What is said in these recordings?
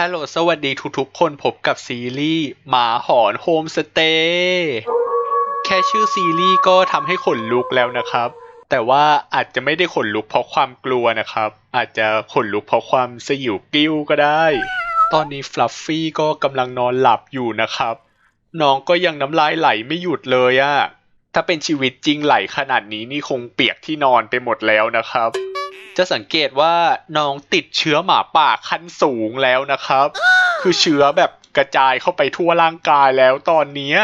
ฮัลโหลสวัสดีทุกๆคนพบกับซีรีส์หมาหอนโฮมสเตย์แค่ชื่อซีรีส์ก็ทำให้ขนลุกแล้วนะครับ แต่ว่าอาจจะไม่ได้ขนลุกเพราะความกลัวนะครับ อาจจะขนลุกเพราะความสยิวกิ้วก็ได้ ตอนนี้ฟลัฟฟี่ก็กำลังนอนหลับอยู่นะครับ น้องก็ยังน้ำลายไหลไม่หยุดเลยอะถ้าเป็นชีวิตจริงไหลขนาดนี้นี่คงเปียกที่นอนไปหมดแล้วนะครับ จะสังเกตว่าน้องติดเชื้อหมาป่าขั้นสูงแล้วนะครับ คือเชื้อแบบกระจายเข้าไปทั่วร่างกายแล้วตอนนี้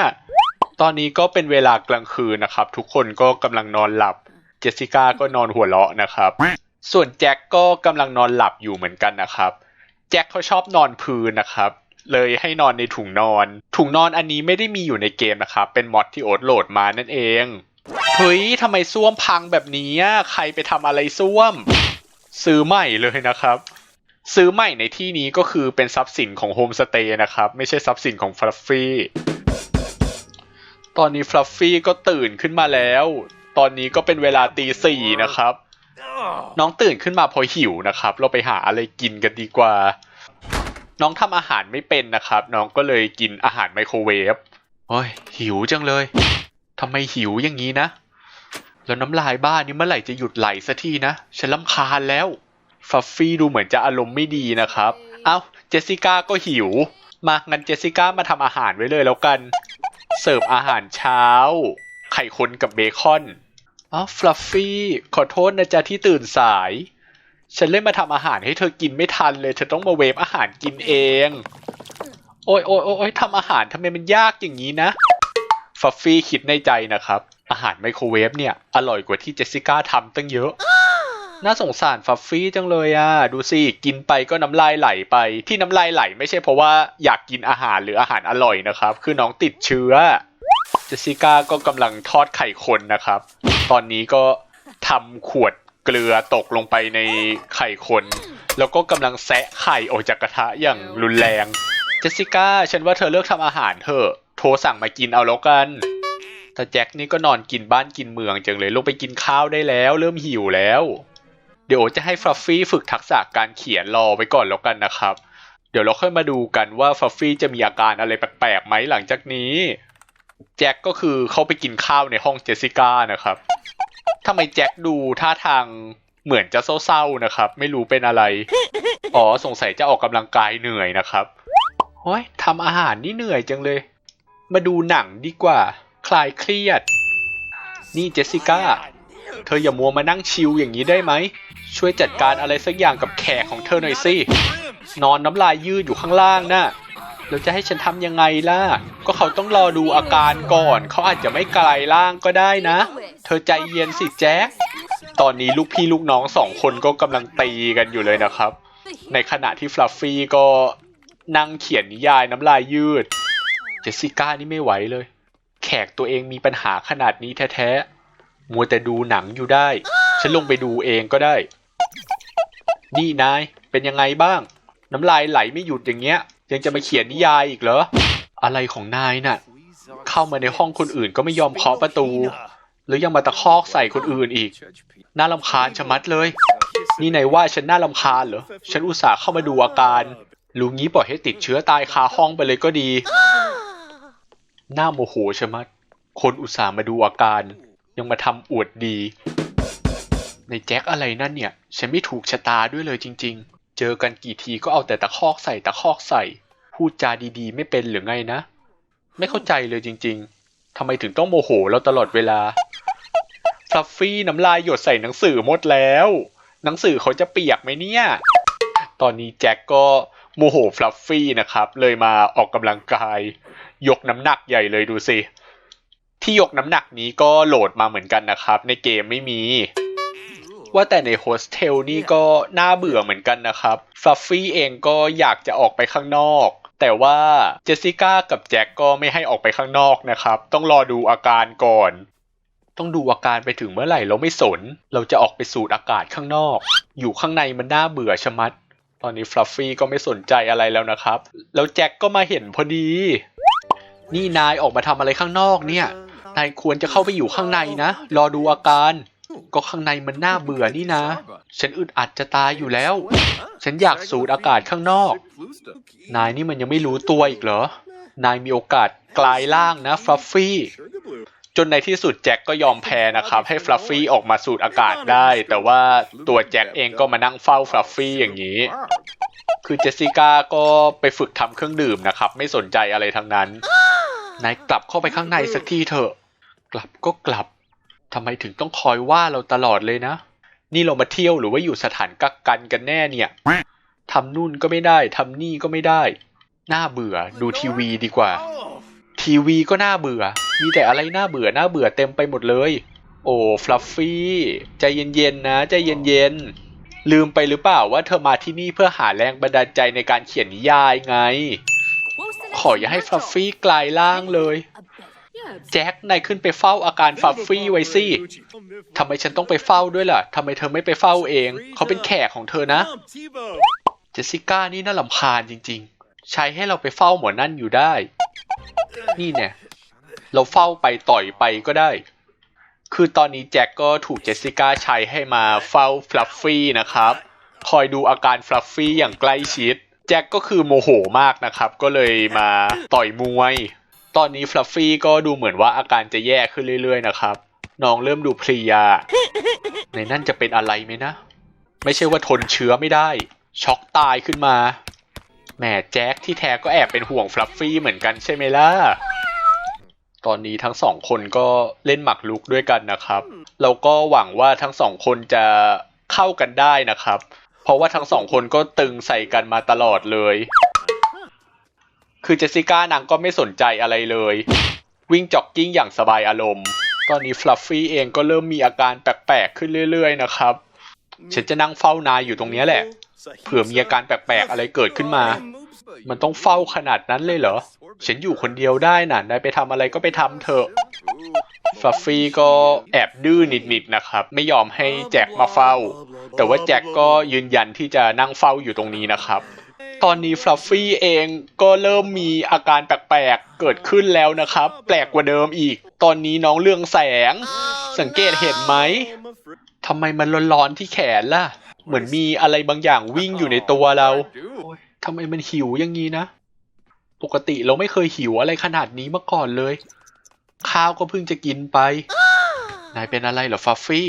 ตอนนี้ก็เป็นเวลากลางคืนนะครับ ทุกคนก็กำลังนอนหลับ เจสสิก้าก็นอนหัวเราะนะครับ ส่วนแจ็คก็กำลังนอนหลับอยู่เหมือนกันนะครับ แจ็คเขาชอบนอนพื้นนะครับเลยให้นอนในถุงนอน ถุงนอนอันนี้ไม่ได้มีอยู่ในเกมนะครับ เป็นมอดที่โอ๊ตโหลดมานั่นเอง เฮ้ยทำไมส้วมพังแบบนี้ ใครไปทำอะไรส้วม ซื้อใหม่เลยนะครับ ซื้อใหม่ในที่นี้ก็คือเป็นทรัพย์สินของโฮมสเตย์นะครับ ไม่ใช่ทรัพย์สินของฟลัฟฟี่ตอนนี้ฟลัฟฟี่ก็ตื่นขึ้นมาแล้ว ตอนนี้ก็เป็นเวลาตีสี่นะครับ น้องตื่นขึ้นมาเพอหิวนะครับ เราไปหาอะไรกินกันดีกว่า น้องทำอาหารไม่เป็นนะครับ น้องก็เลยกินอาหารไมโครเวฟโอ้ยหิวจังเลยทำไมหิวอย่างนี้นะ แล้วน้ำลายบ้านนี่เมื่อไหร่จะหยุดไหลสักทีนะ ฉันลำคาญแล้ว ฟัฟฟี่ดูเหมือนจะอารมณ์ไม่ดีนะครับ เอ้า เจสสิก้าก็หิว มางั้นเจสสิก้ามาทำอาหารไว้เลยแล้วกัน เสิร์ฟอาหารเช้า ไข่คนกับเบคอนอ๋อฟลัฟฟี่ ขอโทษนะจ๊ะที่ตื่นสาย ฉันเล่นมาทำอาหารให้เธอกินไม่ทันเลย เธอต้องมาเวฟอาหารกินเอง โอ้ยโอ้ยโอ้ยทำอาหารทำไมมันยากอย่างนี้นะฟัฟฟี่คิดในใจนะครับ อาหารไมโครเวฟเนี่ย อร่อยกว่าที่เจสสิก้าทำตั้งเยอะ น่าสงสารฟัฟฟี่จังเลยอะ ดูสิ กินไปก็น้ำลายไหลไป ที่น้ำลายไหลไม่ใช่เพราะว่าอยากกินอาหารหรืออาหารอร่อยนะครับ คือน้องติดเชื้อ เจสสิก้าก็กำลังทอดไข่คนนะครับ ตอนนี้ก็ทำขวดเกลือตกลงไปในไข่คน แล้วก็กำลังแซะไข่ออกจากกระทะอย่างรุนแรง เจสสิก้า ฉันว่าเธอเลิกทำอาหารเถอะ โทรสั่งมากินเอาแล้วกัน แต่แจ็คนี่ก็นอนกินบ้านกินเมืองจังเลยลงไปกินข้าวได้แล้ว เริ่มหิวแล้ว เดี๋ยวจะให้ฟลัฟฟี่ฝึกทักษะการเขียนรอไว้ก่อนแล้วกันนะครับ เดี๋ยวเราค่อยมาดูกันว่าฟลัฟฟี่จะมีอาการอะไรแปลกๆไหมหลังจากนี้แจ็คก็คือเข้าไปกินข้าวในห้องเจสสิก้านะครับทำไมแจ็คดูท่าทางเหมือนจะเศร้าๆนะครับ ไม่รู้เป็นอะไร อ๋อสงสัยจะออกกำลังกายเหนื่อยนะครับโอ้ยทำอาหารนี่เหนื่อยจังเลย มาดูหนังดีกว่า คลายเครียด นี่เจสสิก้า เธออย่ามัวมานั่งชิลอย่างนี้ได้ไหม ช่วยจัดการอะไรสักอย่างกับแขกของเธอหน่อยสิ นอนน้ำลายยืดอยู่ข้างล่างน่ะแล้วจะให้ฉันทำยังไงล่ะ ก็เขาต้องรอดูอาการก่อน เขาอาจจะไม่กลายร่างก็ได้นะ เธอใจเย็นสิแจ๊คตอนนี้ลูกพี่ลูกน้องสองคนก็กำลังตีกันอยู่เลยนะครับ ในขณะที่ฟลัฟฟี่ก็นั่งเขียนนิยายน้ำลายยืด เจสสิก้านี่ไม่ไหวเลย แขกตัวเองมีปัญหาขนาดนี้แท้ๆ มัวแต่ดูหนังอยู่ได้ ฉันลงไปดูเองก็ได้ นี่นาย เป็นยังไงบ้าง น้ำลายไหลไม่หยุดอย่างเงี้ย ยังจะมาเขียนนิยายอีกเหรอ อะไรของนายน่ะ เข้ามาในห้องคนอื่นก็ไม่ยอมเคาะประตู หรือยังมาตะคอกใส่คนอื่นอีก น่ารำคาญชะมัดเลย นี่นายว่าฉันน่ารำคาญเหรอ ฉันอุตส่าห์เข้ามาดูอาการ รู้งี้ปล่อยให้ติดเชื้อตายคาห้องไปเลยก็ดี หน้าโมโหชะมัด คนอุตส่าห์มาดูอาการ ยังมาทำอวดดี ในแจ็คอะไรนั่นเนี่ย ฉันไม่ถูกชะตาด้วยเลยจริง ๆ เจอกันกี่ทีก็เอาแต่ตะคอกใส่ตะคอกใส่ พูดจาดีๆ ไม่เป็นหรือไงนะ ไม่เข้าใจเลยจริง ๆทำไมถึงต้องโมโหเราตลอดเวลาฟลัฟฟี่น้ำลายหยดใส่หนังสือหมดแล้ว หนังสือเขาจะเปียกไหมเนี่ย ตอนนี้แจ็คก็ โมโหฟลัฟฟี่นะครับ เลยมาออกกำลังกาย ยกน้ำหนักใหญ่เลยดูสิที่ยกน้ำหนักนี้ก็โหลดมาเหมือนกันนะครับ ในเกมไม่มี ว่าแต่ในโฮสเทลนี่ก็น่าเบื่อเหมือนกันนะครับฟลัฟฟี่เองก็อยากจะออกไปข้างนอก แต่ว่าเจสสิก้ากับแจ็คก็ไม่ให้ออกไปข้างนอกนะครับ ต้องรอดูอาการก่อน ต้องดูอาการไปถึงเมื่อไหร่เราไม่สน เราจะออกไปสูดอากาศข้างนอก อยู่ข้างในมันน่าเบื่อชะมัด ตอนนี้ฟลัฟฟี่ก็ไม่สนใจอะไรแล้วนะครับ แล้วแจ็คก็มาเห็นพอดี นี่นายออกมาทำอะไรข้างนอกเนี่ย นายควรจะเข้าไปอยู่ข้างในนะ รอดูอาการ ก็ข้างในมันน่าเบื่อนี่นะ ฉันอึดอัดจะตายอยู่แล้ว ฉันอยากสูดอากาศข้างนอก นายนี่มันยังไม่รู้ตัวอีกเหรอ นายมีโอกาสกลายร่างนะฟลัฟฟี่ จนในที่สุดแจ็คก็ยอมแพ้นะครับ ให้ฟลัฟฟี่ออกมาสูดอากาศได้ แต่ว่าตัวแจ็คเองก็มานั่งเฝ้าฟลัฟฟี่อย่างนี้ คือเจสสิก้าก็ไปฝึกทำเครื่องดื่มนะครับ ไม่สนใจอะไรทั้งนั้น นายกลับเข้าไปข้างในสักทีเถอะ กลับก็กลับทำไมถึงต้องคอยว่าเราตลอดเลยนะ นี่เรามาเที่ยวหรือว่าอยู่สถานกักกันกันแน่เนี่ยทำนู่นก็ไม่ได้ทำนี่ก็ไม่ได้ น่าเบื่อ ดูทีวีดีกว่า ทีวีก็น่าเบื่อ มีแต่อะไรน่าเบื่อน่าเบื่อเต็มไปหมดเลย โอ้ฟลัฟฟี่ใจเย็นๆนะใจเย็นๆลืมไปหรือเปล่าว่าเธอมาที่นี่เพื่อหาแรงบันดาลใจในการเขียนนิยายไง ขออย่าให้ฟลัฟฟี่กลายร่างเลยแจ็คนายขึ้นไปเฝ้าอาการฟลัฟฟี่ไว้สิทำไมฉันต้องไปเฝ้าด้วยล่ะทำไมเธอไม่ไปเฝ้าเอง เขาเป็นแขกของเธอนะ เจสสิก้านี่น่าลำคาญจริง ๆ ใช้ให้เราไปเฝ้าหมอนั่นอยู่ได้ นี่เนี่ย เราเฝ้าไปต่อยไปก็ได้ คือตอนนี้แจ็คก็ถูกเจสสิก้าใช้ให้มาเฝ้าฟลัฟฟี่นะครับ คอยดูอาการฟลัฟฟี่อย่างใกล้ชิด แจ็คก็คือโมโหมากนะครับ ก็เลยมาต่อยมวย ตอนนี้ฟลัฟฟี่ก็ดูเหมือนว่าอาการจะแย่ขึ้นเรื่อยๆนะครับ น้องเริ่มดูเพลีย ในนั่นจะเป็นอะไรไหมนะ ไม่ใช่ว่าทนเชื้อไม่ได้ ช็อกตายขึ้นมาแหมแจ็คที่แท้ก็แอบเป็นห่วงฟลัฟฟี่เหมือนกันใช่ไหมล่ะ ตอนนี้ทั้งสองคนก็เล่นหมากรุกด้วยกันนะครับเราก็หวังว่าทั้งสองคนจะเข้ากันได้นะครับ เพราะว่าทั้งสองคนก็ตึงใส่กันมาตลอดเลย คือเจสสิก้านางก็ไม่สนใจอะไรเลย วิ่งจ็อกกิ้งอย่างสบายอารมณ์ ตอนนี้ฟลัฟฟี่เองก็เริ่มมีอาการแปลกๆขึ้นเรื่อยๆนะครับ ฉันจะนั่งเฝ้านายอยู่ตรงเนี้ยแหละ เผื่อมีอาการแปลกๆอะไรเกิดขึ้นมา มันต้องเฝ้าขนาดนั้นเลยเหรอ ฉันอยู่คนเดียวได้น่ะ นายไปทำอะไรก็ไปทำเถอะฟลัฟฟี่ก็แอบดื้อนิดๆนะครับ ไม่ยอมให้แจ็คมาเฝ้า แต่ว่าแจ็คก็ยืนยันที่จะนั่งเฝ้าอยู่ตรงนี้นะครับ ตอนนี้ฟลัฟฟี่เองก็เริ่มมีอาการแปลกๆเกิดขึ้นแล้วนะครับ แปลกกว่าเดิมอีก ตอนนี้น้องเรื่องแสง สังเกตเห็นไหมทำไมมันร้อนๆที่แขนล่ะ เหมือนมีอะไรบางอย่างวิ่งอยู่ในตัวเรา ทำไมมันหิวอย่างนี้นะ ปกติเราไม่เคยหิวอะไรขนาดนี้มาก่อนเลย ข้าวก็เพิ่งจะกินไป นายเป็นอะไรเหรอฟัฟฟี่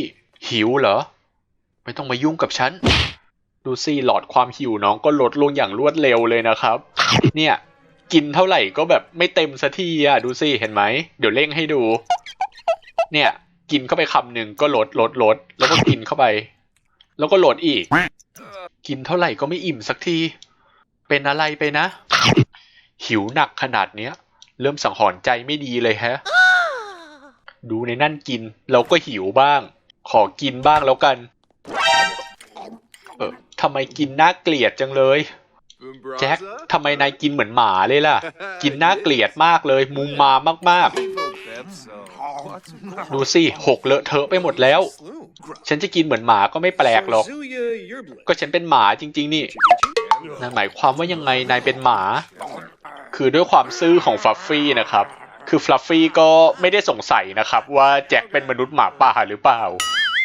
หิวเหรอ ไม่ต้องมายุ่งกับฉัน ดูสิหลอดความหิวน้องก็ลดลงอย่างรวดเร็วเลยนะครับ เนี่ย กินเท่าไหร่ก็แบบไม่เต็มสักทีอะดูสิเห็นไหม เดี๋ยวเร่งให้ดู เนี่ย กินเข้าไปคำหนึ่งก็ลดลดลดแล้วก็กินเข้าไป แล้วก็ลดอีก กินเท่าไหร่ก็ไม่อิ่มสักที เป็นอะไรไปนะ หิวหนักขนาดเนี้ย เริ่มสังหรณ์ใจไม่ดีเลยแฮะ ดูในนั่นกิน เราก็หิวบ้าง ขอกินบ้างแล้วกัน เออทำไมกินน่าเกลียดจังเลย แจ็คทำไมนายกินเหมือนหมาเลยล่ะ กินน่าเกลียดมากเลย มุมมามากๆ ดูสิหกเลอะเทอะไปหมดแล้ว ฉันจะกินเหมือนหมาก็ไม่แปลกหรอก ก็ฉันเป็นหมาจริง ๆ นี่ นั่นหมายความว่ายังไงนายเป็นหมา คือด้วยความซื่อของฟลัฟฟี่นะครับ คือฟลัฟฟี่ก็ไม่ได้สงสัยนะครับว่าแจ็คเป็นมนุษย์หมาป่าหรือเปล่า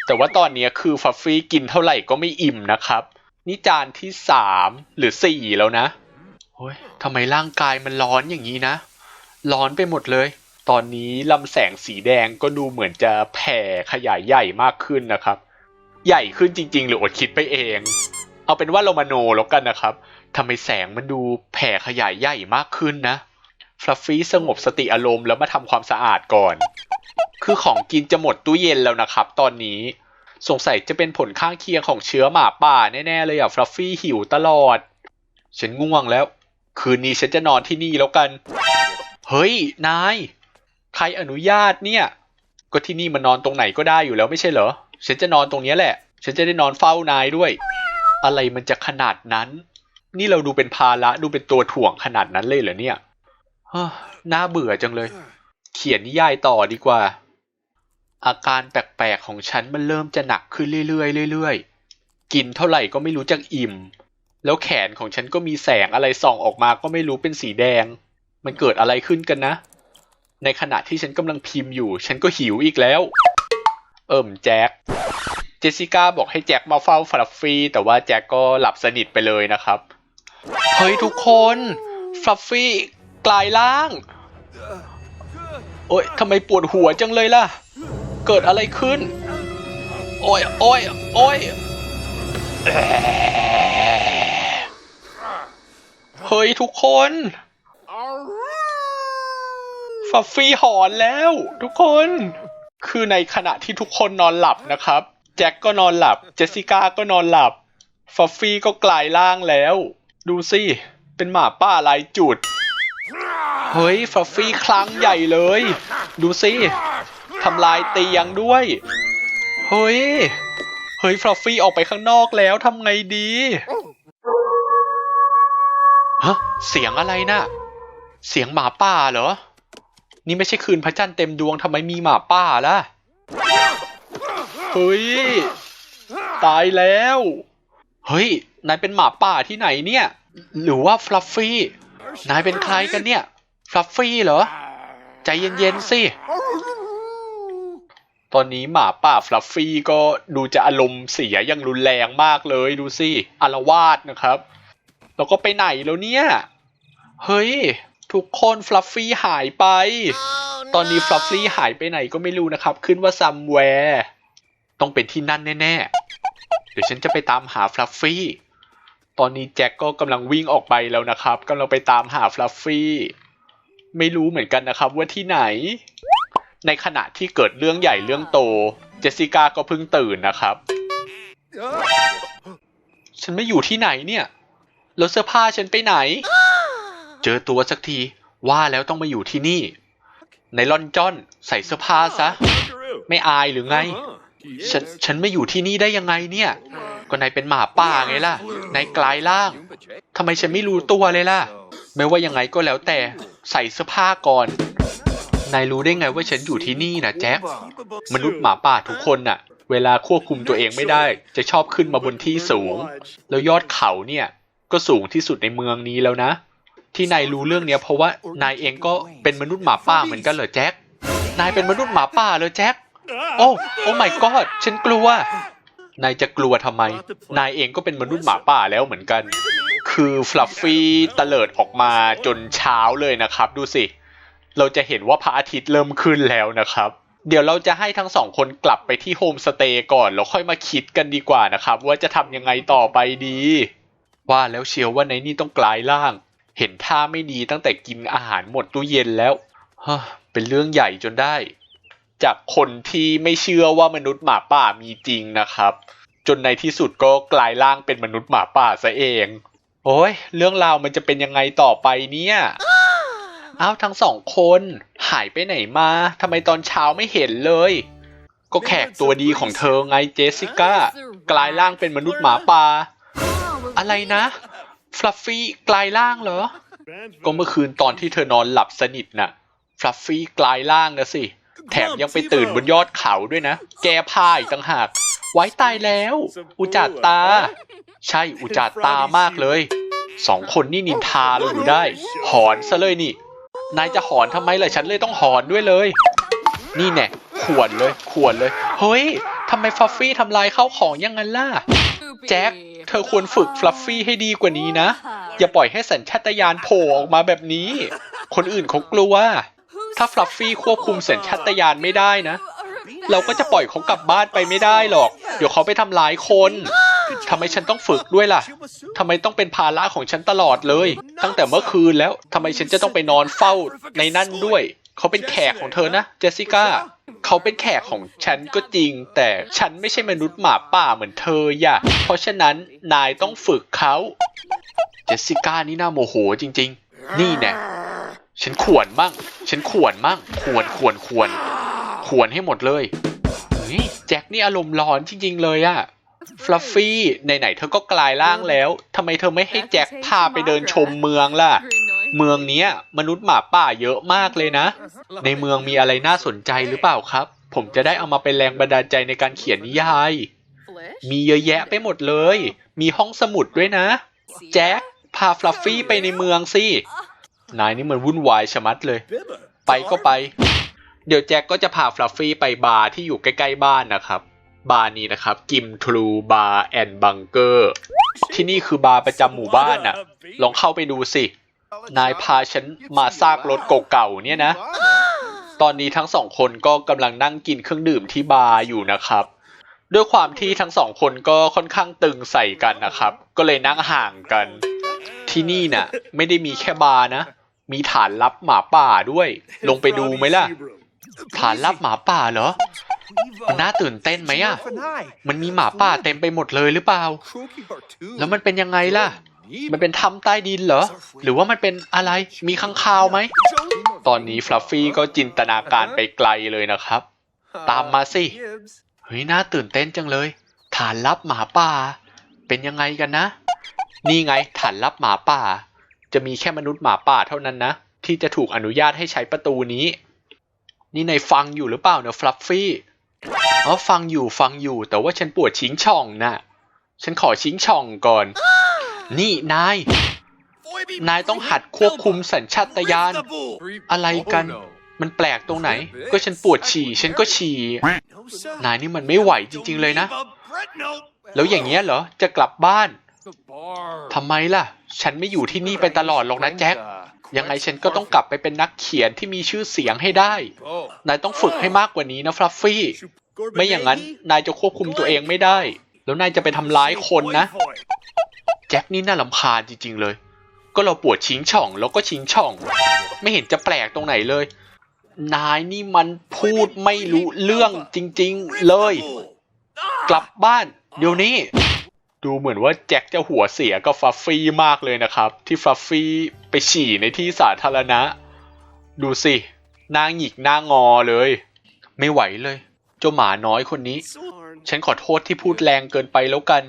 แต่ว่าตอนนี้คือฟลัฟฟี่กินเท่าไหร่ก็ไม่อิ่มนะครับ นี่จานที่สามหรือสี่แล้วนะโอ้ยทำไมร่างกายมันร้อนอย่างนี้นะ ร้อนไปหมดเลย ตอนนี้ลำแสงสีแดงก็ดูเหมือนจะแผ่ขยายใหญ่มากขึ้นนะครับ ใหญ่ขึ้นจริง ๆ หรืออดคิดไปเอง เอาเป็นว่าเรามาโนแล้วกันนะครับทำไมแสงมันดูแผ่ขยายใหญ่มากขึ้นนะฟลัฟฟี่สงบสติอารมณ์แล้วมาทำความสะอาดก่อน คือของกินจะหมดตู้เย็นแล้วนะครับ ตอนนี้สงสัยจะเป็นผลข้างเคียงของเชื้อหมาป่าแน่ๆเลยอะฟลัฟฟี่หิวตลอด ฉันง่วงแล้ว คืนนี้ฉันจะนอนที่นี่แล้วกัน เฮ้ย นาย ใครอนุญาตเนี่ย ก็ที่นี่มันนอนตรงไหนก็ได้อยู่แล้วไม่ใช่เหรอ ฉันจะนอนตรงนี้แหละ ฉันจะได้นอนเฝ้านายด้วย อะไรมันจะขนาดนั้น นี่เราดูเป็นภาระดูเป็นตัวถ่วงขนาดนั้นเลยเหรอเนี่ยน่าเบื่อจังเลย เขียนนิยายต่อดีกว่า อาการแปลกๆของฉันมันเริ่มจะหนักขึ้นเรื่อยๆเรื่อยๆ กินเท่าไหร่ก็ไม่รู้จักอิ่ม แล้วแขนของฉันก็มีแสงอะไรส่องออกมาก็ไม่รู้เป็นสีแดง มันเกิดอะไรขึ้นกันนะ ในขณะที่ฉันกำลังพิมพ์อยู่ ฉันก็หิวอีกแล้ว เอิ่มแจ็ค เจสสิก้าบอกให้แจ็คมาเฝ้าฟลัฟฟี่แต่ว่าแจ็คก็หลับสนิทไปเลยนะครับ เฮ้ยทุกคนฟลัฟฟี่กลายร่าง โอ๊ยทำไมปวดหัวจังเลยล่ะ เกิดอะไรขึ้น โอ้ยโอ้ยโอ้ยเฮ้ยทุกคนฟัฟฟี่หอนแล้ว ทุกคน คือในขณะที่ทุกคนนอนหลับนะครับ แจ็คก็นอนหลับ เจสสิก้าก็นอนหลับฟัฟฟี่ก็กลายร่างแล้ว ดูสิเป็นหมาป้าลายจุด เฮ้ยฟัฟฟี่ครั้งใหญ่เลย ดูสิทำลายเตียงด้วย เฮ้ย เฮ้ยฟลัฟฟี่ออกไปข้างนอกแล้วทำไงดีฮะเสียงอะไรน่ะ เสียงหมาป่าเหรอ นี่ไม่ใช่คืนพระจันทร์เต็มดวงทำไมมีหมาป่าล่ะ เฮ้ย ตายแล้ว เฮ้ย นายเป็นหมาป่าที่ไหนเนี่ย หรือว่าฟลัฟฟี่ นายเป็นใครกันเนี่ย ฟลัฟฟี่เหรอ ใจเย็นๆสิ ตอนนี้หมาป่าฟลัฟฟี่ก็ดูจะอารมณ์เสียอย่างรุนแรงมากเลยดูสิอารวาสนะครับ แล้วก็ไปไหนแล้วเนี่ย เฮ้ย ทุกคนฟลัฟฟี่หายไป ตอนนี้ฟลัฟฟี่หายไปไหนก็ไม่รู้นะครับ ขึ้นว่าซัมแวร์ ต้องเป็นที่นั่นแน่ๆ เดี๋ยวฉันจะไปตามหาฟลัฟฟี่ ตอนนี้แจ็คก็กำลังวิ่งออกไปแล้วนะครับกำลังไปตามหาฟลัฟฟี่ ไม่รู้เหมือนกันนะครับว่าที่ไหน ในขณะที่เกิดเรื่องใหญ่เรื่องโต เจสสิก้าก็เพิ่งตื่นนะครับ ฉันไม่อยู่ที่ไหนเนี่ย แล้วเสื้อผ้าฉันไปไหน เจอตัวสักที ว่าแล้วต้องมาอยู่ที่นี่ ในลอนจอนใส่เสื้อผ้าซะ ไม่อายหรือไง ฉันฉันไม่อยู่ที่นี่ได้ยังไงเนี่ย ก็นายเป็นหมาป่าไงล่ะ นายกลายร่างทำไมฉันไม่รู้ตัวเลยล่ะ ไม่ว่ายังไงก็แล้วแต่ใส่เสื้อผ้าก่อน นายรู้ได้ไงว่าฉันอยู่ที่นี่นะแจ็ค มนุษย์หมาป่าทุกคนน่ะ เวลาควบคุมตัวเองไม่ได้ จะชอบขึ้นมาบนที่สูง แล้วยอดเขาเนี่ย ก็สูงที่สุดในเมืองนี้แล้วนะ ที่นายรู้เรื่องเนี้ยเพราะว่านายเองก็เป็นมนุษย์หมาป่าเหมือนกันเหรอแจ็ค นายเป็นมนุษย์หมาป่าเหรอแจ็ค โอ้โอ้ my god ฉันกลัว นายจะกลัวทำไม นายเองก็เป็นมนุษย์หมาป่าแล้วเหมือนกัน คือฟลัฟฟี่ตะเลิดออกมาจนเช้าเลยนะครับ ดูสิ เราจะเห็นว่าพระอาทิตย์เริ่มขึ้นแล้วนะครับ เดี๋ยวเราจะให้ทั้งสองคนกลับไปที่โฮมสเตย์ก่อน แล้วค่อยมาคิดกันดีกว่านะครับ ว่าจะทำยังไงต่อไปดี ว่าแล้วเชียวว่าในนี่ต้องกลายร่าง เห็นท่าไม่ดีตั้งแต่กินอาหารหมดตู้เย็นแล้วฮ้อเป็นเรื่องใหญ่จนได้ จากคนที่ไม่เชื่อว่ามนุษย์หมาป่ามีจริงนะครับ จนในที่สุดก็กลายร่างเป็นมนุษย์หมาป่าซะเอง โอ้ยเรื่องราวมันจะเป็นยังไงต่อไปเนี่ยอ้าวทั้งสองคนหายไปไหนมาทำไมตอนเช้าไม่เห็นเลย ก็แขกตัวดีของเธอไงเจสสิก้ากลายร่างเป็นมนุษย์หมาป่าอะไรนะฟลัฟฟี่กลายร่างเหรอ ก็เมื่อคืนตอนที่เธอนอนหลับสนิทน่ะฟลัฟฟี่กลายร่างนะสิ แถมยังไปตื่นบนยอดเขาด้วยนะ แก้ผ้าอีกต่างหาก ไว้ตายแล้ว อุจจาตา ใช่อุจจาตามากเลย สองคนนี่นินทาเราอยู่ได้ หอนซะเลยนี่ นายจะหอนทำไมล่ะฉันเลยต้องหอนด้วยเลย นี่แน่ขวนเลยขวนเลย เฮ้ยทำไมฟลัฟฟี่ทำลายข้าวของอยังงั้นล่ะ แจ็ค เธอควรฝึกฟลัฟฟี่ให้ดีกว่านี้นะ อย่าปล่อยให้สัญชาตญาณโผล่ออกมาแบบนี้ คนอื่นเขากลัว ถ้าฟลัฟฟี่ควบคุมสัญชาตญาณไม่ได้นะ เราก็จะปล่อยเขากลับบ้านไปไม่ได้หรอก เดี๋ยวเขาไปทำร้ายคนทำไมฉันต้องฝึกด้วยล่ะทำไมต้องเป็นภาระของฉันตลอดเลย ตั้งแต่เมื่อคืนแล้วทำไมฉันจะต้องไปนอนเฝ้าในนั่นด้วย เขาเป็นแขกของเธอนะเจสสิก้าเขาเป็นแขกของฉันก็จริง แต่ฉันไม่ใช่มนุษย์หมาป่าเหมือนเธออย่าเพราะฉะนั้นนายต้องฝึกเขา เจสสิก้านี่น่าโมโหจริง ๆ นี่แน่ ฉันขวนมั่งฉันขวนมั่งขวนขวนขวนขวนให้หมดเลยเฮ้ยแจ็คนี่อารมณ์ร้อนจริงๆเลยอะฟลัฟฟี่ไหนๆเธอก็กลายร่างแล้วทำไมเธอไม่ให้แจ็คพาไปเดินชมเมืองล่ะ เมืองนี้มนุษย์หมาป่าเยอะมากเลยนะ ในเมืองมีอะไรน่าสนใจหรือเปล่าครับ ผมจะได้เอามาเป็นแรงบันดาลใจในการเขียนนิยาย มีเยอะแยะไปหมดเลย มีห้องสมุดด้วยนะ แจ็คพาฟลัฟฟี่ไปในเมืองสิ นายนี่มันวุ่นวายชะมัดเลย ไปก็ไป เดี๋ยวแจ็คก็จะพาฟลัฟฟี่ไปบาร์ที่อยู่ใกล้ๆบ้านนะครับ บาร์นี้นะครับ กิมทรูบาร์แอนด์บังเกอร์ ที่นี่คือบาร์ประจำหมู่บ้านน่ะ ลองเข้าไปดูสิ นายพาฉันมาซากรถเก่าๆเนี่ยนะ ตอนนี้ทั้งสองคนก็กำลังนั่งกินเครื่องดื่มที่บาร์อยู่นะครับด้วยความที่ทั้งสองคนก็ค่อนข้างตึงใส่กันนะครับ ก็เลยนั่งห่างกัน ที่นี่น่ะ ไม่ได้มีแค่บาร์นะ มีฐานลับหมาป่าด้วย ลงไปดูไหมล่ะ ฐานลับหมาป่าเหรอ มันน่าตื่นเต้นไหมอะ มันมีหมาป่าเต็มไปหมดเลยหรือเปล่า แล้วมันเป็นยังไงล่ะ มันเป็นถ้ำใต้ดินเหรอ หรือว่ามันเป็นอะไร มีข้างคาวไหม ตอนนี้ฟลัฟฟี่ก็จินตนาการไปไกลเลยนะครับ ตามมาสิ เฮ้ย น่าตื่นเต้นจังเลย ฐานลับหมาป่า เป็นยังไงกันนะ นี่ไงฐานลับหมาป่า จะมีแค่มนุษย์หมาป่าเท่านั้นนะ ที่จะถูกอนุญาตให้ใช้ประตูนี้ นี่ในายฟังอยู่หรือเปล่าเนี่ยฟลัฟฟี่อ๋อฟังอยู่ฟังอยู่แต่ว่าฉันปวดชิงช่องน่ะฉันขอชิงช่องก่อน นี่นาย นายต้องหัดควบคุมสัญชาตญาณอะไรกัน มันแปลกตรงไหน ก็ฉันปวดฉี่ ฉันก็ฉี่ นายนี่มันไม่ไหวจริง ๆ เลยนะ แล้วอย่างเงี้ยเหรอ จะกลับบ้านทำไมล่ะ ฉันไม่อยู่ที่นี่ไปตลอดหรอกนะแจ็ค ยังไงฉันก็ต้องกลับไปเป็นนักเขียนที่มีชื่อเสียงให้ได้ นายต้องฝึกให้มากกว่านี้นะฟลัฟฟี่ ไม่อย่างนั้นนายจะควบคุมตัวเองไม่ได้ แล้วนายจะไปทำร้ายคนนะ แจ็คนี่น่าลำคาญจริงๆเลย ก็เราปวดชิงช่องแล้วก็ชิงช่อง ไม่เห็นจะแปลกตรงไหนเลย นายนี่มันพูดไม่รู้เรื่องจริง ๆเลย กลับบ้านเดี๋ยวนี้ ดูเหมือนว่าแจ็คจะหัวเสียกับฟลัฟฟี่มากเลยนะครับ ที่ฟลัฟฟี่ไปฉี่ในที่สาธารณะ ดูสิหน้าหงิกหน้างอเลย ไม่ไหวเลย เจ้าหมาน้อยคนนี้ ฉันขอโทษที่พูดแรงเกินไปแล้วกัน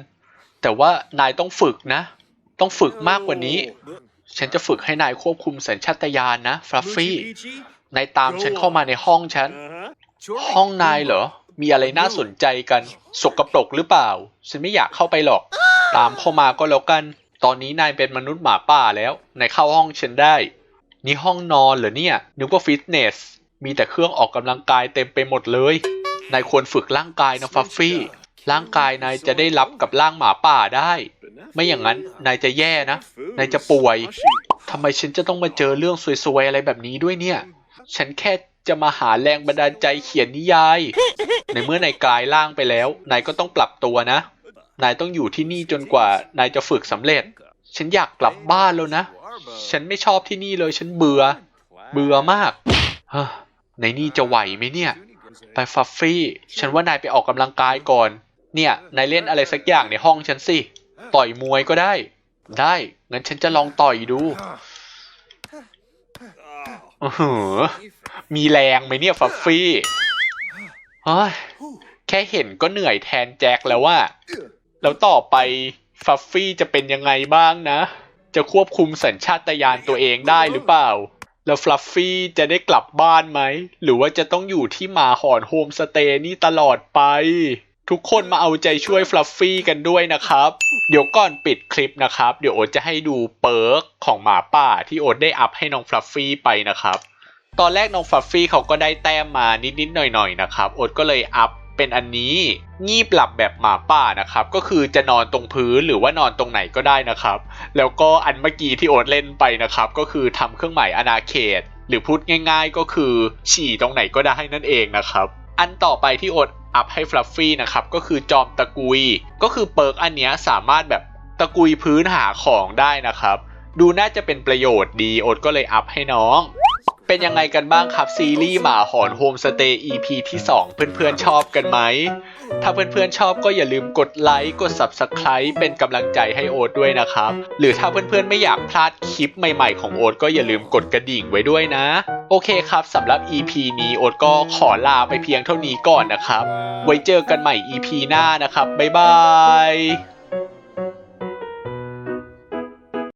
แต่ว่านายต้องฝึกนะ ต้องฝึกมากกว่านี้ ฉันจะฝึกให้นายควบคุมสัญชาตญาณนะฟลัฟฟี่นายตามฉันเข้ามาในห้องฉัน ห้องนายเหรอ มีอะไรน่าสนใจกัน สกปรกหรือเปล่า ฉันไม่อยากเข้าไปหรอก ตามเข้ามาก็แล้วกัน ตอนนี้นายเป็นมนุษย์หมาป่าแล้วนายเข้าห้องฉันได้ นี่ห้องนอนเหรอเนี่ยนึกว่าฟิตเนส มีแต่เครื่องออกกำลังกายเต็มไปหมดเลย นายควรฝึกร่างกายนะฟัฟฟี่ ร่างกายนายจะได้รับกับร่างหมาป่าได้ ไม่อย่างนั้นนายจะแย่นะ นายจะป่วยทำไมฉันจะต้องมาเจอเรื่องซวยๆอะไรแบบนี้ด้วยเนี่ย ฉันแค่ จะมาหาแรงบันดาลใจเขียนนิยาย ในเมื่อนายกลายร่างไปแล้ว นายก็ต้องปรับตัวนะ นายต้องอยู่ที่นี่จนกว่า นายจะฝึกสำเร็จ ฉันอยากกลับบ้านแล้วนะ ฉันไม่ชอบที่นี่เลย ฉันเบื่อ เบื่อมากฮในนี่จะไหวไหมเนี่ย ไปฟัฟฟี่ ฉันว่านายไปออกกำลังกายก่อน เนี่ย นายเล่นอะไรสักอย่างในห้องฉันสิ ต่อยมวยก็ได้ ได้ งั้นฉันจะลองต่อยดู โอ้โหมีแรงไหมเนี่ยฟัฟฟี่เฮ้ยแค่เห็นก็เหนื่อยแทนแจ็คแล้วว่า แล้วต่อไปฟัฟฟี่จะเป็นยังไงบ้างนะ จะควบคุมสัญชาตญาณตัวเองได้หรือเปล่า แล้วฟลัฟฟี่จะได้กลับบ้านไหม หรือว่าจะต้องอยู่ที่หมาหอนโฮมสเตย์นี่ตลอดไป ทุกคนมาเอาใจช่วยฟลัฟฟี่กันด้วยนะครับ เดี๋ยวก่อนปิดคลิปนะครับ เดี๋ยวโอ๊ตจะให้ดูเปิร์กของหมาป่าที่โอ๊ตได้อัพให้น้องฟลัฟฟี่ไปนะครับ ตอนแรกน้องฟลัฟฟี่เขาก็ได้แต้มมานิดๆหน่อยๆนะครับโอ๊ตก็เลยอัพเป็นอันนี้งีบหลับแบบหมาป่านะครับ ก็คือจะนอนตรงพื้นหรือว่านอนตรงไหนก็ได้นะครับ แล้วก็อันเมื่อกี้ที่โอ๊ตเล่นไปนะครับ ก็คือทำเครื่องหมายอนาเขต หรือพูดง่าย ๆ ก็คือฉี่ตรงไหนก็ได้นั่นเองนะครับ อันต่อไปที่โอดอัพให้ฟลัฟฟี่นะครับก็คือจอมตะกุย ก็คือเปิร์กอันเนี้ยสามารถแบบตะกุยพื้นหาของได้นะครับ ดูน่าจะเป็นประโยชน์ดีโอดก็เลยอัพให้น้อง เป็นยังไงกันบ้างครับ ซีรีส์หมาหอนโฮมสเตย์ EP ที่ 2 เพื่อนๆชอบกันไหม ถ้าเพื่อนๆชอบก็อย่าลืมกดไลค์กด Subscribe เป็นกำลังใจให้โอ๊ตด้วยนะครับ หรือถ้าเพื่อนๆไม่อยากพลาดคลิปใหม่ๆของโอ๊ตก็อย่าลืมกดกระดิ่งไว้ด้วยนะ โอเคครับสำหรับ EP นี้โอ๊ตก็ขอลาไปเพียงเท่านี้ก่อนนะครับ ไว้เจอกันใหม่ EP หน้านะครับบ๊ายบาย